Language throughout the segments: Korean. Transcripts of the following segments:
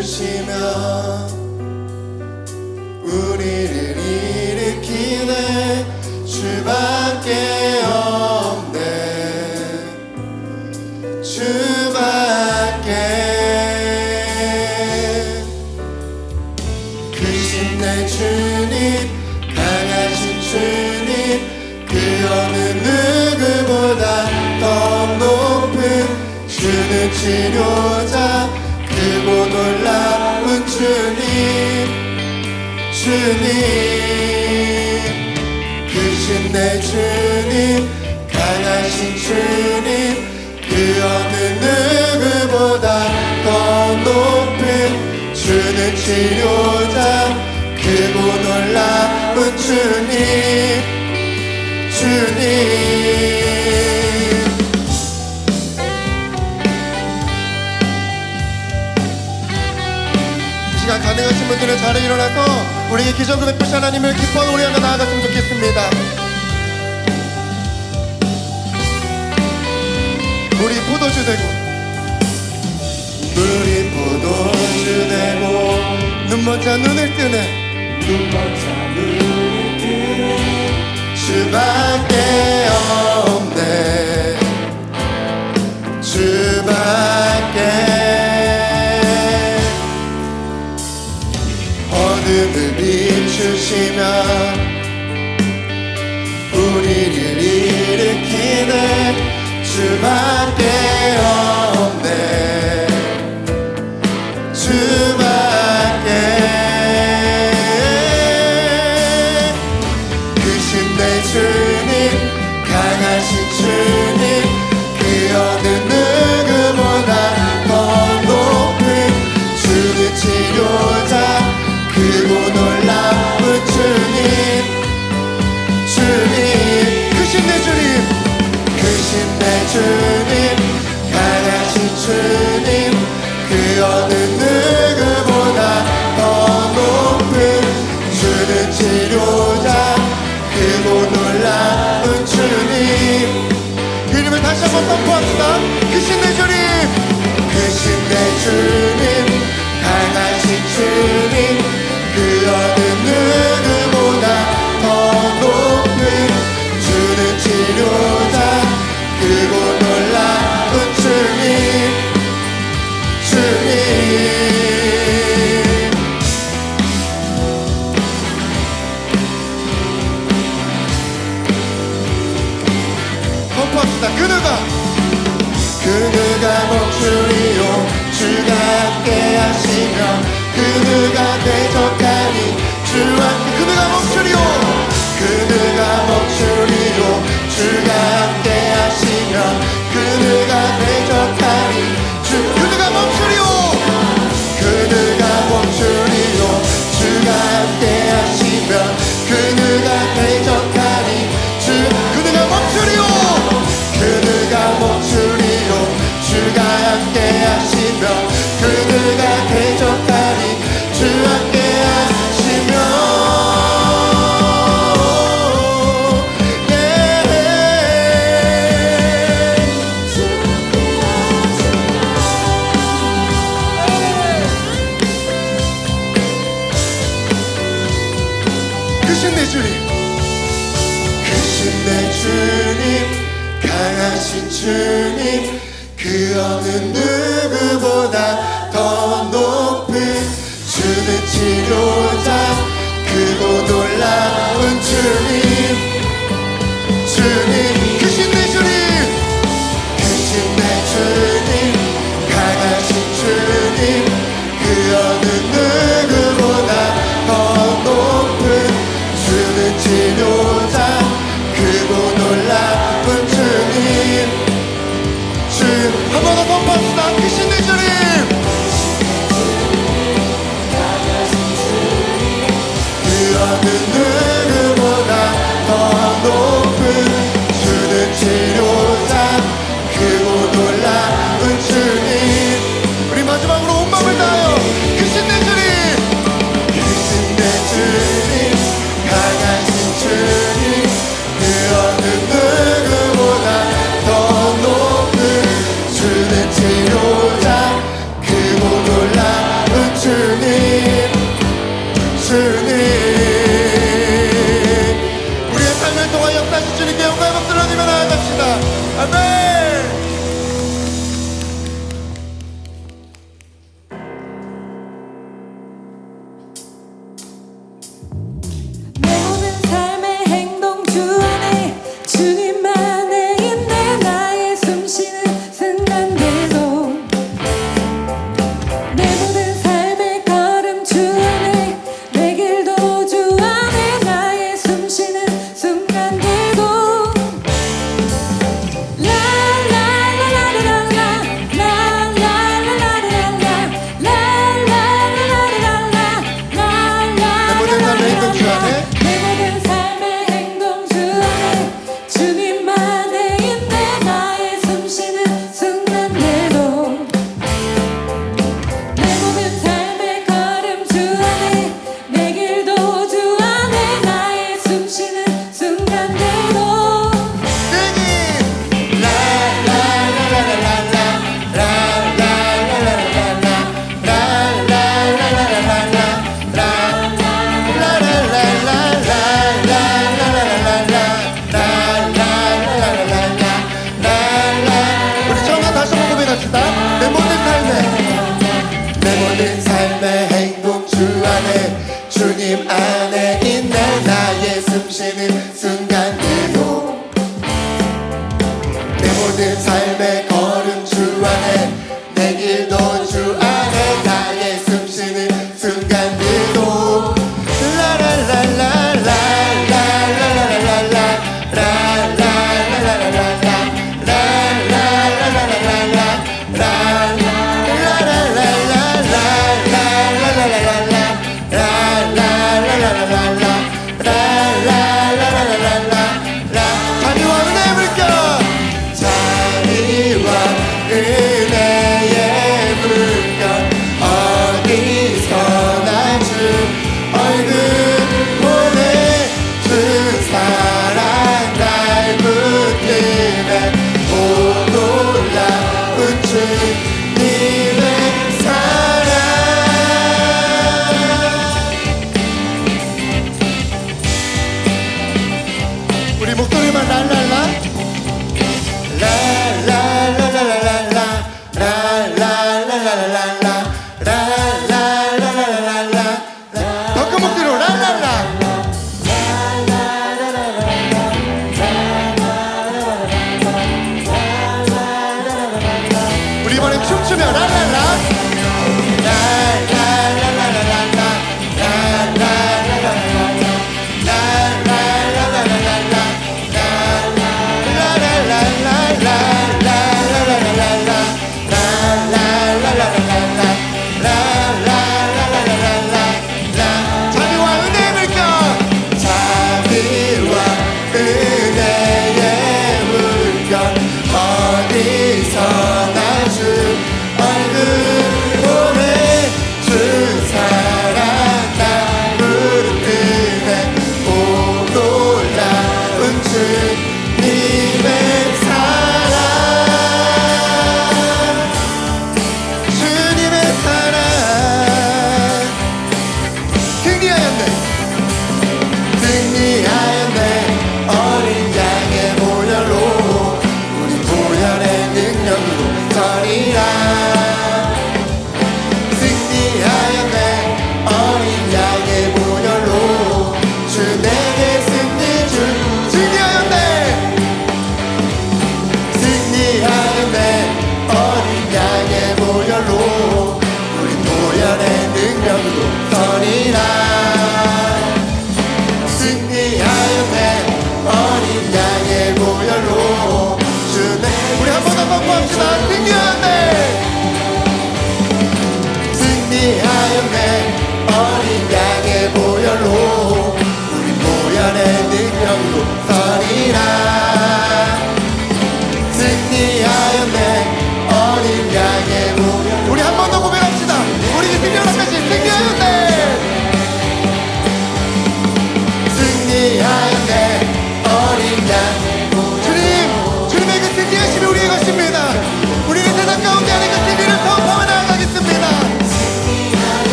비추시며 우리를 일으키네. 주밖에 없네. 주밖에 크신 내 주님 강하신 주님 그 어느 누구보다 더 높은 주는 치료 주님 크신 내 주님 강하신 주님 그 어느 누구보다 더 높은 주는 치료자 크고 놀라운 주님 주님. 이 시간 가능하신 분들은 자리에 일어나서 우리에게 기적을 베푸신 하나님을 기뻐 노래하며 나아갔으면 좋겠습니다. 물이 포도주 되고 물이 포도주 되고 눈먼 자 눈을 뜨네. 주밖에 없네. 주밖에 비추시며 우리를 일으키네 주밖에 없네 주밖에 크신 내 주님 강하신 주님 그어 주님 강하신 주님 그 어느 누구보다 더 높은 주는 치료자 크고 놀라운 주님 크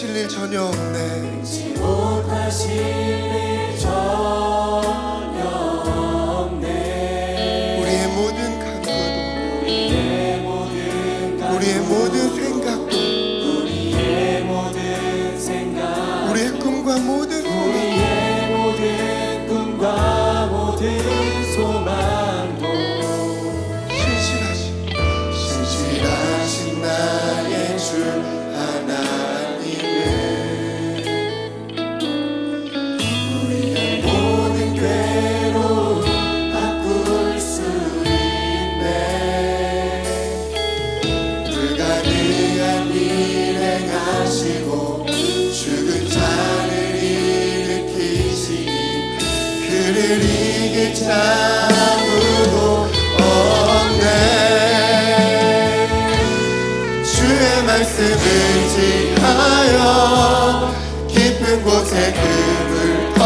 실일 전혀 없네